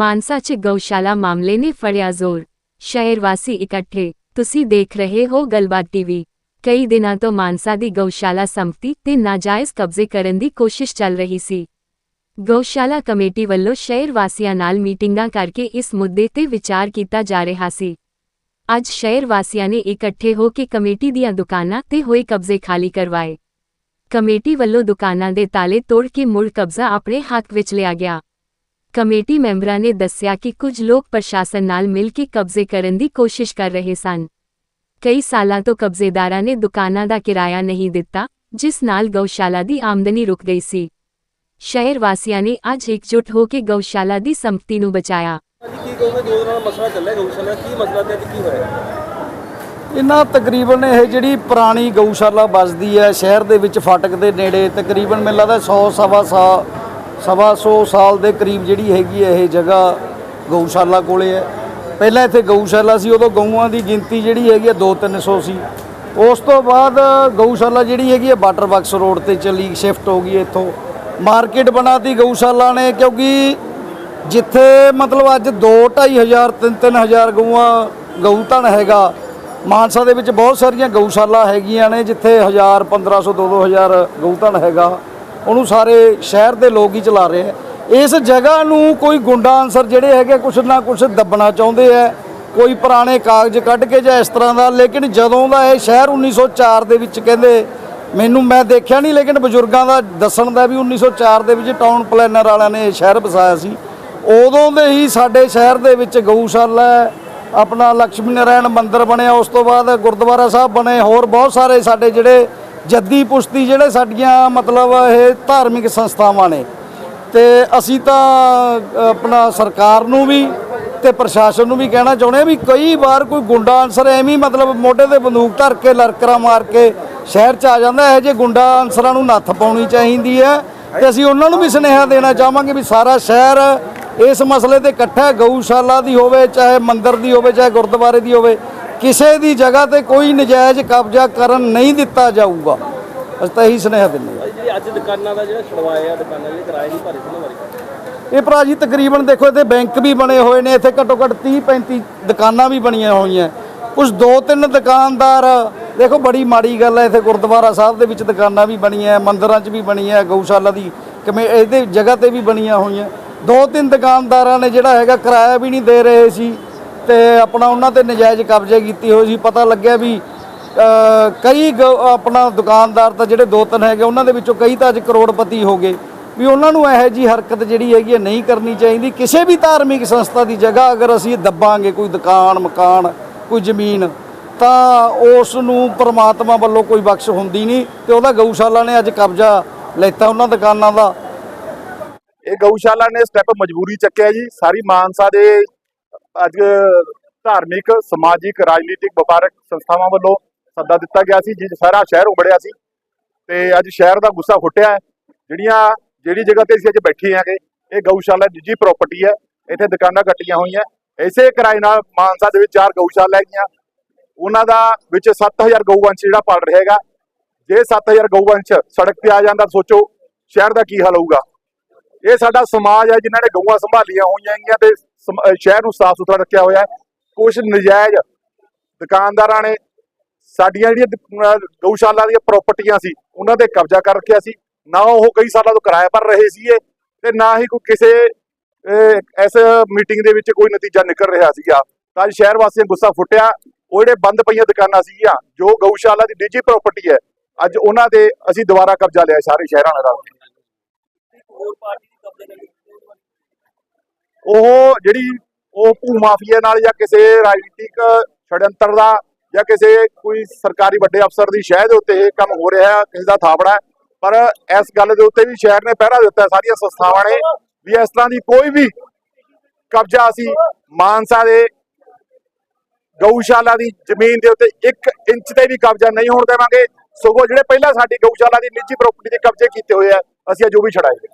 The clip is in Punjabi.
ਮਾਨਸਾ 'ਚ ਗਊਸ਼ਾਲਾ ਮਾਮਲੇ ਨੇ ਫੜਿਆ ਜ਼ੋਰ। ਸ਼ਹਿਰ ਵਾਸੀ ਇਕੱਠੇ, ਤੁਸੀਂ ਦੇਖ ਰਹੇ ਹੋ ਗੱਲਬਾਤ ਟੀਵੀ। ਕਈ ਦਿਨਾਂ ਤੋਂ ਮਾਨਸਾ ਦੀ ਗਊਸ਼ਾਲਾ ਸੰਪਤੀ ਤੇ ਨਾਜਾਇਜ਼ ਕਬਜ਼ੇ ਕਰਨ ਦੀ ਕੋਸ਼ਿਸ਼ ਚੱਲ ਰਹੀ ਸੀ। ਗਊਸ਼ਾਲਾ ਕਮੇਟੀ ਵੱਲੋਂ ਸ਼ਹਿਰ ਵਾਸੀਆਂ ਨਾਲ ਮੀਟਿੰਗਾਂ ਕਰਕੇ ਇਸ ਮੁੱਦੇ ਤੇ ਵਿਚਾਰ ਕੀਤਾ ਜਾ ਰਿਹਾ ਸੀ। ਅੱਜ ਸ਼ਹਿਰ ਵਾਸੀਆਂ ਨੇ ਇਕੱਠੇ ਹੋ ਕੇ ਕਮੇਟੀ ਦੀਆਂ ਦੁਕਾਨਾਂ ਤੇ ਹੋਏ ਕਬਜ਼ੇ ਖਾਲੀ ਕਰਵਾਏ। ਕਮੇਟੀ ਵੱਲੋਂ ਦੁਕਾਨਾਂ ਦੇ ਤਾਲੇ ਤੋੜ ਕੇ ਮੁੜ ਕਬਜ਼ਾ ਆਪਣੇ ਹੱਕ ਵਿੱਚ ਲਿਆ ਗਿਆ। ਕਮੇਟੀ ਮੈਂਬਰਾਂ ਨੇ ਦੱਸਿਆ ਕਿ ਕੁਝ ਲੋਕ ਪ੍ਰਸ਼ਾਸਨ ਨਾਲ ਮਿਲ ਕੇ ਕਬਜ਼ੇ ਕਰਨ ਦੀ ਕੋਸ਼ਿਸ਼ ਕਰ ਰਹੇ ਸਨ। ਕਈ ਸਾਲਾਂ ਤੋਂ ਕਬਜ਼ੇਦਾਰਾਂ ਨੇ ਦੁਕਾਨਾਂ ਦਾ ਕਿਰਾਇਆ ਨਹੀਂ ਦਿੱਤਾ ਜਿਸ ਨਾਲ ਗਊਸ਼ਾਲਾ ਦੀ ਆਮਦਨੀ ਰੁਕ ਗਈ ਸੀ। ਸ਼ਹਿਰ ਵਾਸੀਆਂ ਨੇ ਅੱਜ ਇਕਜੁੱਟ ਹੋ ਕੇ ਗਊਸ਼ਾਲਾ ਦੀ ਸੰਪਤੀ ਨੂੰ ਬਚਾਇਆ। ਅੱਜ ਕੀ ਕਹੋਗੇ ਦੋ ਦਿਨਾਂ ਦਾ ਮਸਲਾ ਚੱਲਿਆ ਗਊਸ਼ਾਲਾ ਕੀ ਮਸਲਾ ਤੇ ਅੱਜ ਕੀ ਹੋਇਆ? ਇਹਨਾਂ ਤਕਰੀਬਨ ਇਹ ਜਿਹੜੀ ਪੁਰਾਣੀ ਗਊਸ਼ਾਲਾ ਵੱਸਦੀ ਹੈ ਸ਼ਹਿਰ ਦੇ ਵਿੱਚ ਫਾਟਕ ਦੇ ਨੇੜੇ ਤਕਰੀਬਨ ਮੈਨੂੰ ਲੱਗਦਾ 100 ਸਵਾ ਸਾ ਸਵਾ ਸੌ ਸਾਲ ਦੇ ਕਰੀਬ ਜਿਹੜੀ ਹੈਗੀ ਹੈ ਇਹ ਜਗ੍ਹਾ ਗਊਸ਼ਾਲਾ ਕੋਲੇ ਹੈ। ਪਹਿਲਾਂ ਇੱਥੇ ਗਊਸ਼ਾਲਾ ਸੀ, ਉਦੋਂ ਗਊਆਂ ਦੀ ਗਿਣਤੀ ਜਿਹੜੀ ਹੈਗੀ ਹੈ 2-300 ਸੀ ਉਸ ਤੋਂ ਬਾਅਦ ਗਊਸ਼ਾਲਾ ਜਿਹੜੀ ਹੈਗੀ ਹੈ ਵਾਟਰ ਬਾਕਸ ਰੋਡ ਤੇ ਚਲੀ, ਸ਼ਿਫਟ ਹੋ ਗਈ ਇੱਥੋਂ। ਮਾਰਕੀਟ ਬਣਾਤੀ ਗਊਸ਼ਾਲਾ ਨੇ, ਕਿਉਂਕਿ ਜਿੱਥੇ ਮਤਲਬ ਅੱਜ 2 ਹਜ਼ਾਰ 3 ਹਜ਼ਾਰ ਗਊਆਂ ਗਊ ਧਨ ਹੈਗਾ, ਮਾਨਸਾ ਦੇ ਵਿੱਚ ਬਹੁਤ ਸਾਰੀਆਂ ਗਊਸ਼ਾਲਾ ਹੈਗੀਆਂ ਨੇ, ਜਿੱਥੇ 1000 1500 2000 ਗਊ ਧਨ ਹੈਗਾ। ਉਹਨੂੰ ਸਾਰੇ ਸ਼ਹਿਰ ਦੇ ਲੋਕ ਹੀ ਚਲਾ ਰਹੇ ਆ ਇਸ ਜਗ੍ਹਾ ਨੂੰ ਕੋਈ ਗੁੰਡਾ ਅਨਸਰ ਜਿਹੜੇ ਹੈਗੇ ਕੁਛ ਨਾ ਕੁਛ ਦੱਬਣਾ ਚਾਹੁੰਦੇ ਆ। ਕੋਈ ਪੁਰਾਣੇ ਕਾਗਜ਼ ਕੱਢ ਕੇ ਜਾਂ ਇਸ ਤਰ੍ਹਾਂ ਦਾ, ਲੇਕਿਨ ਜਦੋਂ ਦਾ ਇਹ ਸ਼ਹਿਰ 1904 ਦੇ ਵਿੱਚ ਕਹਿੰਦੇ, ਮੈਨੂੰ ਮੈਂ ਦੇਖਿਆ ਨਹੀਂ, ਲੇਕਿਨ ਬਜ਼ੁਰਗਾਂ ਦਾ ਦੱਸਣ ਦਾ ਵੀ 1904 ਦੇ ਵਿੱਚ ਟਾਊਨ ਪਲੈਨਰ ਵਾਲਿਆਂ ਨੇ ਇਹ ਸ਼ਹਿਰ ਵਸਾਇਆ ਸੀ। ਉਦੋਂ ਦੇ ਹੀ ਸਾਡੇ ਸ਼ਹਿਰ ਦੇ ਵਿੱਚ ਗਊਸ਼ਾਲਾ ਹੈ ਆਪਣਾ ਲక్ష్ਮੀ ਨਾਰਾਇਣ ਮੰਦਿਰ ਬਣਿਆ, ਉਸ ਤੋਂ ਬਾਅਦ ਗੁਰਦੁਆਰਾ ਸਾਹਿਬ ਬਣੇ, ਹੋਰ ਬਹੁਤ ਸਾਰੇ ਸਾਡੇ ਜਿਹੜੇ ਜੱਦੀ ਪੁਸ਼ਤੀ ਜਿਹੜੇ ਸਾਡੀਆਂ ਮਤਲਬ ਇਹ ਧਾਰਮਿਕ ਸੰਸਥਾਵਾਂ ਨੇ। ਤੇ ਅਸੀਂ ਤਾਂ ਆਪਣਾ ਸਰਕਾਰ ਨੂੰ ਵੀ ਤੇ ਪ੍ਰਸ਼ਾਸਨ ਨੂੰ ਵੀ ਕਹਿਣਾ ਚਾਹੁੰਦੇ ਹਾਂ ਵੀ ਕਈ ਵਾਰ ਕੋਈ ਗੁੰਡਾ ਅਨਸਰ ਐਵੇਂ ਮਤਲਬ ਮੋਢੇ ਤੇ ਬੰਦੂਕ ਧਰ ਕੇ, ਲੜਕਰਾ ਮਾਰ ਕੇ ਸ਼ਹਿਰ 'ਚ ਆ ਜਾਂਦਾ, ਇਹ ਜੇ ਗੁੰਡਾ ਅਨਸਰਾਂ ਨੂੰ ਨੱਥ ਪਾਉਣੀ ਚਾਹੀਦੀ ਹੈ। ਤੇ ਅਸੀਂ ਉਹਨਾਂ ਨੂੰ ਵੀ ਸੁਨੇਹਾ ਦੇਣਾ ਚਾਹਾਂਗੇ ਵੀ ਸਾਰਾ ਸ਼ਹਿਰ ਇਸ ਮਸਲੇ ਤੇ ਇਕੱਠਾ ਗਊਸ਼ਾਲਾ ਦੀ ਹੋਵੇ, ਚਾਹੇ ਮੰਦਿਰ ਦੀ ਹੋਵੇ, ਚਾਹੇ ਗੁਰਦੁਆਰੇ ਦੀ ਹੋਵੇ। ਕਿਸੇ ਦੀ ਜਗ੍ਹਾ ਤੇ ਕੋਈ ਨਜਾਇਜ਼ ਕਬਜ਼ਾ ਕਰਨ ਨਹੀਂ ਦਿੱਤਾ ਜਾਊਗਾ। ਅਸੀਂ ਤਾਂ ਇਹੀ ਸੁਨੇਹਾ ਦਿੰਦੇ ਹਾਂ। ਜਿਹੜੀ ਅੱਜ ਦੁਕਾਨਾਂ ਦਾ ਜਿਹੜਾ ਛੜਵਾਇਆ ਦੁਕਾਨਾਂ ਜਿਹੜੇ ਕਿਰਾਏ ਨਹੀਂ ਭਰੇ ਉਹਨਾਂ ਬਾਰੇ ਇਹ ਭਰਾ ਜੀ ਤਕਰੀਬਨ ਦੇਖੋ ਇੱਥੇ ਬੈਂਕ ਵੀ ਬਣੇ ਹੋਏ ਨੇ ਇੱਥੇ ਘੱਟੋ ਘੱਟ 30 35 ਦੁਕਾਨਾਂ ਵੀ ਬਣੀਆਂ ਹੋਈਆਂ। ਕੁਝ ਦੋ ਤਿੰਨ ਦੁਕਾਨਦਾਰ ਦੇਖੋ ਬੜੀ ਮਾੜੀ ਗੱਲ ਹੈ ਇੱਥੇ ਗੁਰਦੁਆਰਾ ਸਾਹਿਬ ਦੇ ਵਿੱਚ ਦੁਕਾਨਾਂ ਵੀ ਬਣੀਆਂ ਮੰਦਿਰਾਂ 'ਚ ਵੀ ਬਣੀਆਂ ਗਊਸ਼ਾਲਾ ਦੀ ਕਿਵੇਂ ਇਹਦੇ ਜਗ੍ਹਾ ਤੇ ਵੀ ਬਣੀਆਂ ਹੋਈਆਂ। ਦੋ ਤਿੰਨ ਦੁਕਾਨਦਾਰਾਂ ਨੇ ਜਿਹੜਾ ਹੈਗਾ ਕਿਰਾਇਆ ਵੀ ਨਹੀਂ ਦੇ ਰਹੇ ਸੀ। ਤੇ ਆਪਣਾ ਉਹਨਾਂ ਤੇ ਨਜਾਇਜ਼ ਕਬਜ਼ੇ ਕੀਤੀ ਹੋਈ ਸੀ। ਪਤਾ ਲੱਗਿਆ ਵੀ ਕਈ ਗ- ਆਪਣਾ ਦੁਕਾਨਦਾਰ ਤਾਂ ਜਿਹੜੇ ਦੋ ਤਿੰਨ ਹੈਗੇ, ਉਹਨਾਂ ਦੇ ਵਿੱਚੋਂ ਕਈ ਤਾਂ ਅੱਜ ਕਰੋੜਪਤੀ ਹੋ ਗਏ। ਵੀ ਉਹਨਾਂ ਨੂੰ ਇਹੋ ਜੀ ਹਰਕਤ ਜਿਹੜੀ ਹੈਗੀ ਹੈ ਨਹੀਂ ਕਰਨੀ ਚਾਹੀਦੀ। ਕਿਸੇ ਵੀ ਧਾਰਮਿਕ ਸੰਸਥਾ ਦੀ ਜਗ੍ਹਾ ਅਗਰ ਅਸੀਂ ਦੱਬਾਂਗੇ ਕੋਈ ਦੁਕਾਨ, ਮਕਾਨ, ਕੋਈ ਜ਼ਮੀਨ, ਤਾਂ ਉਸ ਨੂੰ ਪ੍ਰਮਾਤਮਾ ਵੱਲੋਂ ਕੋਈ ਬਖਸ਼ ਹੁੰਦੀ ਨਹੀਂ ਤੇ ਉਹਦਾ ਗਊਸ਼ਾਲਾ ਨੇ ਅੱਜ ਕਬਜ਼ਾ ਲੈਤਾ ਉਹਨਾਂ ਦੁਕਾਨਾਂ ਦਾ। ਇਹ ਗਊਸ਼ਾਲਾ ਨੇ ਸਟੈਪ ਮਜਬੂਰੀ ਚੱਕਿਆ ਜੀ। ਸਾਰੀ ਮਾਨਸਾ ਦੇ ਅੱਜ ਧਾਰਮਿਕ, ਸਮਾਜਿਕ, ਰਾਜਨੀਤਿਕ ਵਪਾਰਕ ਸੰਸਥਾਵਾਂ ਵੱਲੋਂ ਸੱਦਾ ਦਿੱਤਾ ਗਿਆ ਸੀ, ਜਿਸ ਸਾਰਾ ਸ਼ਹਿਰ ਉਮੜਿਆ ਸੀ ਤੇ ਅੱਜ ਸ਼ਹਿਰ ਦਾ ਗੁੱਸਾ ਫੁੱਟਿਆ ਜਿਹੜੀਆਂ, ਜਿਹੜੀ ਜਗ੍ਹਾ ਤੇ ਅਸੀਂ ਅੱਜ ਬੈਠੇ ਆਂਗੇ ਇਹ ਗਊਸ਼ਾਲਾ ਨਿੱਜੀ ਪ੍ਰਾਪਰਟੀ ਹੈ, ਇੱਥੇ ਦੁਕਾਨਾਂ ਕੱਟੀਆਂ ਹੋਈਆਂ। ਇਸੇ ਕਿਰਾਏ ਨਾਲ ਮਾਨਸਾ ਦੇ ਵਿੱਚ ਚਾਰ ਗਊਸ਼ਾਲਾ ਹੈਗੀਆਂ। ਉਹਨਾਂ ਦਾ ਵਿੱਚ 7000 ਗਊਵੰਸ਼ ਜਿਹੜਾ ਪਲ ਰਹੇਗਾ ਜੇ 7000 ਗਊਵੰਸ਼ ਸੜਕ ਤੇ ਆ ਜਾਂਦਾ ਸੋਚੋ, ਸ਼ਹਿਰ ਦਾ ਕੀ ਹਾਲ ਹੋਊਗਾ। ਇਹ ਸਾਡਾ ਸਮਾਜ ਹੈ, ਜਿਨ੍ਹਾਂ ਨੇ ਗਊਆਂ ਸੰਭਾਲੀਆਂ ਹੋਈਆਂ ਹੈਗੀਆਂ ਤੇ ਸ਼ਹਿਰ ਨੂੰ ਸਾਫ਼ ਸੁਥਰਾ ਰੱਖਿਆ ਹੋਇਆ ਹੈ। ਕੁਝ ਨਜਾਇਜ਼ ਦੁਕਾਨਦਾਰਾਂ ਨੇ ਸਾਡੀਆਂ ਜਿਹੜੀਆਂ ਗਊਸ਼ਾਲਾ ਦੀਆਂ ਪ੍ਰਾਪਰਟੀਆਂ ਸੀ, ਉਹਨਾਂ ਤੇ ਕਬਜ਼ਾ ਕਰ ਰੱਖਿਆ ਸੀ। ਨਾ ਉਹ ਕਈ ਸਾਲਾਂ ਤੋਂ ਕਿਰਾਇਆ ਭਰ ਰਹੇ ਸੀਗੇ ਤੇ ਨਾ ਹੀ ਕੋਈ ਕਿਸੇ ਇਸ ਮੀਟਿੰਗ ਦੇ ਵਿੱਚ ਕੋਈ ਨਤੀਜਾ ਨਿਕਲ ਰਿਹਾ ਸੀਗਾ। ਤਾਂ ਅੱਜ ਸ਼ਹਿਰ ਵਾਸੀਆਂ ਗੁੱਸਾ ਫੁੱਟਿਆ। ਉਹ ਜਿਹੜੇ ਬੰਦ ਪਈਆਂ ਦੁਕਾਨਾਂ ਸੀਗੀਆਂ, ਜੋ ਗਊਸ਼ਾਲਾ ਦੀ ਨਿੱਜੀ ਪ੍ਰਾਪਰਟੀ ਹੈ, ਅੱਜ ਉਹਨਾਂ ਦੇ ਅਸੀਂ ਦੁਬਾਰਾ ਕਬਜ਼ਾ ਲਿਆ ਸਾਰੇ ਸ਼ਹਿਰਾਂ ਨਾਲ। ਹੋਰ ਪਾਰਟੀ ਉਹ ਜਿਹੜੀ ਉਹ ਭੂ ਮਾਫੀਆ ਨਾਲ ਜਾਂ ਕਿਸੇ ਰਾਜਨੀਤਿਕ ਛੜਯੰਤਰ ਦਾ ਜਾਂ ਕਿਸੇ ਕੋਈ ਸਰਕਾਰੀ ਵੱਡੇ ਅਫਸਰ ਦੀ ਸ਼ਹਿ ਦੇ ਉੱਤੇ ਇਹ ਕੰਮ ਹੋ ਰਿਹਾ ਹੈ, ਕਿਸੇ ਦਾ ਥਾਪੜਾ ਪਰ ਇਸ ਗੱਲ ਦੇ ਉੱਤੇ ਵੀ ਸ਼ਹਿਰ ਨੇ ਪਹਿਰਾ ਦਿੱਤਾ ਸਾਰੀਆਂ ਸੰਸਥਾਵਾਂ ਨੇ ਵੀ ਇਸ ਤਰ੍ਹਾਂ ਦੀ ਕੋਈ ਵੀ ਕਬਜ਼ਾ ਅਸੀਂ ਮਾਨਸਾ ਦੇ ਗਊਸ਼ਾਲਾ ਦੀ ਜ਼ਮੀਨ ਦੇ ਉੱਤੇ 1 ਇੰਚ ਤੇ ਵੀ ਕਬਜ਼ਾ ਨਹੀਂ ਹੋਣ ਦੇਵਾਂਗੇ। ਸਗੋਂ ਜਿਹੜੇ ਪਹਿਲਾਂ ਸਾਡੀ ਗਊਸ਼ਾਲਾ ਦੀ ਨਿੱਜੀ ਪ੍ਰਾਪਰਟੀ ਦੇ ਕਬਜ਼ੇ ਕੀਤੇ ਹੋਏ ਆ ਅਸੀਂ ਅੱਜ ਉਹ ਵੀ ਛਡਾਏ